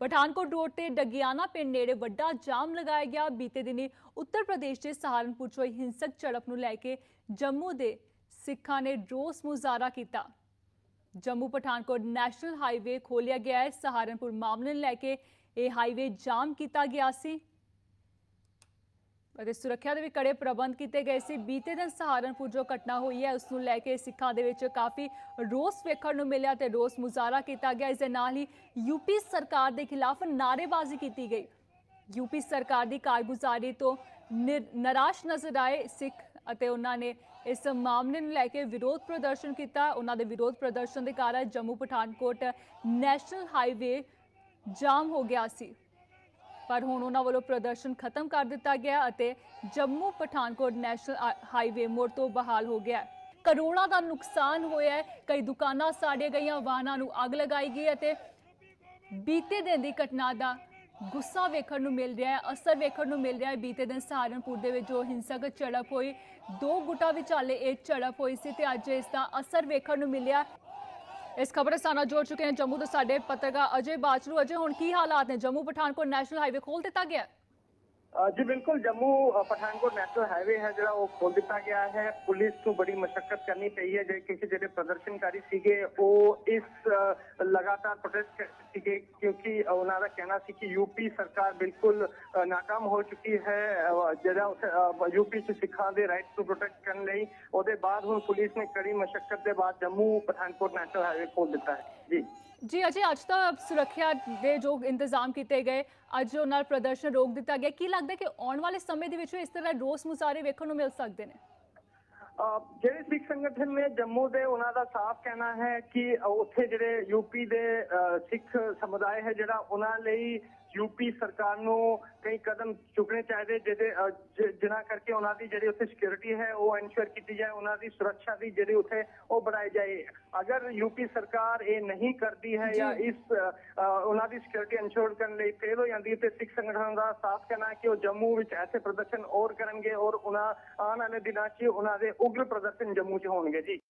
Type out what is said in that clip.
Pathankot road ਤੇ ਡਗਿਆਣਾ ਪਿੰਡ ਨੇੜੇ ਵੱਡਾ ਜਾਮ ਲਗਾਇਆ ਗਿਆ। ਬੀਤੇ ਦਿਨੀ ਉੱਤਰ ਪ੍ਰਦੇਸ਼ ਦੇ ਸਹਾਰਨਪੁਰ 'ਚ ਹੋਈ ਹਿੰਸਕ ਝੜਪ ਨੂੰ ਲੈ ਕੇ ਜੰਮੂ ਦੇ ਸਿੱਖਾਂ ਨੇ ਰੋਸ ਮੁਜ਼ਾਹਰਾ ਕੀਤਾ। ਜੰਮੂ ਪਠਾਨਕੋਟ ਨੈਸ਼ਨਲ ਹਾਈਵੇ ਖੋਲਿਆ ਗਿਆ ਹੈ। ਸਹਾਰਨਪੁਰ ਮਾਮਲੇ ਨੂੰ ਲੈ ਕੇ ਇਹ ਹਾਈਵੇ ਜਾਮ ਕੀਤਾ ਗਿਆ ਸੀ। ਅਤੇ ਸੁਰੱਖਿਆ ਦੇ ਵੀ ਕੜੇ ਪ੍ਰਬੰਧ ਕੀਤੇ ਗਏ ਸੀ। ਬੀਤੇ ਦਿਨ ਸਹਾਰਨਪੁਰ ਜੋ ਘਟਨਾ ਹੋਈ ਹੈ ਉਸ ਨੂੰ ਲੈ ਕੇ ਸਿੱਖਾਂ ਦੇ ਵਿੱਚ ਕਾਫੀ ਰੋਸ ਵੇਖਣ ਨੂੰ ਮਿਲਿਆ ਤੇ ਰੋਸ ਮੁਜ਼ਾਹਰਾ ਕੀਤਾ ਗਿਆ। ਇਸ ਦੇ ਨਾਲ ਹੀ ਯੂਪੀ ਸਰਕਾਰ ਦੇ ਖਿਲਾਫ ਨਾਅਰੇਬਾਜ਼ੀ ਕੀਤੀ ਗਈ। ਯੂਪੀ ਸਰਕਾਰ ਦੀ ਕਾਰਗੁਜ਼ਾਰੀ ਤੋਂ ਨਿਰ- ਨਿਰਾਸ਼ ਨਜ਼ਰ ਆਏ ਸਿੱਖ ਅਤੇ ਉਹਨਾਂ ਨੇ ਇਸ ਮਾਮਲੇ ਨੂੰ ਲੈ ਕੇ ਵਿਰੋਧ ਪ੍ਰਦਰਸ਼ਨ ਕੀਤਾ। ਉਹਨਾਂ ਦੇ ਵਿਰੋਧ ਪ੍ਰਦਰਸ਼ਨ ਦੇ ਕਾਰਨ Jammu Pathankot national highway jam ਹੋ ਗਿਆ ਸੀ। ਪਰ ਹੁਣ ਉਹਨਾਂ ਵੱਲੋਂ ਪ੍ਰਦਰਸ਼ਨ ਖਤਮ ਕਰ ਦਿੱਤਾ ਗਿਆ ਅਤੇ ਜੰਮੂ ਪਠਾਨਕੋਟ ਨੈਸ਼ਨਲ ਹਾਈਵੇ ਮੁੜ ਤੋਂ ਬਹਾਲ ਹੋ ਗਿਆ ਕਰੋੜਾਂ ਦਾ ਨੁਕਸਾਨ ਹੋਇਆ ਹੈ। ਕਈ ਦੁਕਾਨਾਂ ਸਾੜੀਆਂ ਗਈਆਂ, ਵਾਹਨਾਂ ਨੂੰ ਅੱਗ ਲਗਾਈ ਗਈ ਅਤੇ ਬੀਤੇ ਦਿਨ ਦੀ ਘਟਨਾ ਦਾ ਗੁੱਸਾ ਵੇਖਣ ਨੂੰ ਮਿਲ ਰਿਹਾ ਹੈ, ਅਸਰ ਵੇਖਣ ਨੂੰ ਮਿਲ ਰਿਹਾ ਹੈ। ਬੀਤੇ ਦਿਨ ਸਹਾਰਨਪੁਰ ਦੇ ਵਿੱਚ ਜੋ ਹਿੰਸਕ ਝੜਪ ਹੋਈ, ਦੋ ਗੁੱਟਾਂ ਵਿਚਾਲੇ ਇਹ ਝੜਪ ਹੋਈ ਸੀ ਤੇ ਅੱਜ ਇਸ ਦਾ ਅਸਰ ਵੇਖਣ ਨੂੰ ਮਿਲਿਆ ਇਸ ਖਬਰ ਦੇ ਸਾਨਾ ਜੋੜ ਚੁੱਕੇ ਨੇ ਜੰਮੂ ਦੇ ਸਾਡੇ ਪੱਤਰਕਾਰ ਅਜੇ ਬਾਚਲੂ ਅਜੇ ਹੁਣ ਕੀ ਹਾਲਾਤ ਨੇ? ਜੰਮੂ ਪਠਾਨਕੋਟ ਨੈਸ਼ਨਲ ਹਾਈਵੇ ਖੋਲ ਦਿੱਤਾ ਗਿਆ ਜੀ ਬਿਲਕੁਲ ਜੰਮੂ ਪਠਾਨਕੋਟ ਨੈਸ਼ਨਲ ਹਾਈਵੇ ਹੈ ਜਿਹੜਾ ਉਹ ਖੋਲ ਦਿੱਤਾ ਗਿਆ ਹੈ। ਪੁਲਿਸ ਨੂੰ ਬੜੀ ਮਸ਼ੱਕਤ ਕਰਨੀ ਪਈ ਹੈ ਜੇ ਕਿਸੇ ਜਿਹੜੇ ਪ੍ਰਦਰਸ਼ਨਕਾਰੀ ਸੀਗੇ ਉਹ ਇਸ ਲਗਾਤਾਰ ਪ੍ਰੋਟੈਸਟ ਸੀਗੇ ਕਿਉਂਕਿ ਉਹਨਾਂ ਦਾ ਕਹਿਣਾ ਸੀ ਕਿ ਯੂਪੀ ਸਰਕਾਰ ਬਿਲਕੁਲ ਅ, ਨਾਕਾਮ ਹੋ ਚੁੱਕੀ ਹੈ ਜਿਹੜਾ ਯੂਪੀ ਚ ਸਿੱਖਾਂ ਦੇ ਰਾਈਟਸ ਨੂੰ ਪ੍ਰੋਟੈਕਟ ਕਰਨ ਲਈ। ਉਹਦੇ ਬਾਅਦ ਹੁਣ ਪੁਲਿਸ ਨੇ ਕੜੀ ਮਸ਼ੱਕਤ ਦੇ ਬਾਅਦ ਜੰਮੂ ਪਠਾਨਕੋਟ ਨੈਸ਼ਨਲ ਹਾਈਵੇ ਖੋਲ ਦਿੱਤਾ ਹੈ। ਜੀ। ਜੀ, ਅਜੇ ਅੱਜ ਤਾਂ ਸੁਰੱਖਿਆ ਦੇ ਜੋ ਇੰਤਜ਼ਾਮ ਕੀਤੇ ਗਏ, ਅੱਜ ਉਹ ਪ੍ਰਦਰਸ਼ਨ ਰੋਕ ਦਿੱਤਾ ਗਿਆ। ਕੀ ਲੱਗਦਾ ਕਿ ਆਉਣ ਵਾਲੇ ਸਮੇਂ ਦੇ ਵਿੱਚ ਇਸ ਤਰ੍ਹਾਂ ਰੋਸ ਮੁਜ਼ਾਹਰੇ ਵੇਖਣ ਨੂੰ ਮਿਲ ਸਕਦੇ ਨੇ? ਜਿਹੜੇ ਸਿੱਖ ਸੰਗਠਨ ਨੇ ਜੰਮੂ ਦੇ, ਉਹਨਾਂ ਦਾ ਸਾਫ਼ ਕਹਿਣਾ ਹੈ ਕਿ ਉੱਥੇ ਜਿਹੜੇ ਯੂਪੀ ਦੇ ਸਿੱਖ ਸਮੁਦਾਇ ਹੈ ਜਿਹੜਾ, ਉਹਨਾਂ ਲਈ ਯੂਪੀ ਸਰਕਾਰ ਨੂੰ ਕਈ ਕਦਮ ਚੁੱਕਣੇ ਚਾਹੀਦੇ ਜਿਹਦੇ ਜਿਨ੍ਹਾਂ ਕਰਕੇ ਉਹਨਾਂ ਦੀ ਜਿਹੜੀ ਉੱਥੇ ਸਿਕਿਉਰਿਟੀ ਹੈ ਉਹ ਇਨਸ਼ੋਰ ਕੀਤੀ ਜਾਏ ਉਹਨਾਂ ਦੀ ਸੁਰੱਖਿਆ ਦੀ ਜਿਹੜੀ ਉੱਥੇ ਉਹ ਬਣਾਈ ਜਾਏ ਅਗਰ ਯੂਪੀ ਸਰਕਾਰ ਇਹ ਨਹੀਂ ਕਰਦੀ ਹੈ ਜਾਂ। ਇਸ ਉਹਨਾਂ ਦੀ ਸਿਕਿਉਰਿਟੀ ਇਨਸ਼ੋਰ ਕਰਨ ਲਈ ਫੇਲ ਹੋ ਜਾਂਦੀ ਹੈ ਤੇ ਸਿੱਖ ਸੰਗਠਨ ਦਾ ਸਾਫ਼ ਕਹਿਣਾ ਕਿ ਉਹ ਜੰਮੂ ਵਿੱਚ ਐਸੇ ਪ੍ਰਦਰਸ਼ਨ ਹੋਰ ਕਰਨਗੇ ਔਰ ਉਹਨਾਂ ਆਉਣ ਵਾਲੇ ਦਿਨਾਂ 'ਚ ਉਹਨਾਂ ਦੇ ਉਗਲ ਪ੍ਰਦਰਸ਼ਨ ਜੰਮੂ 'ਚ ਹੋਣਗੇ ਜੀ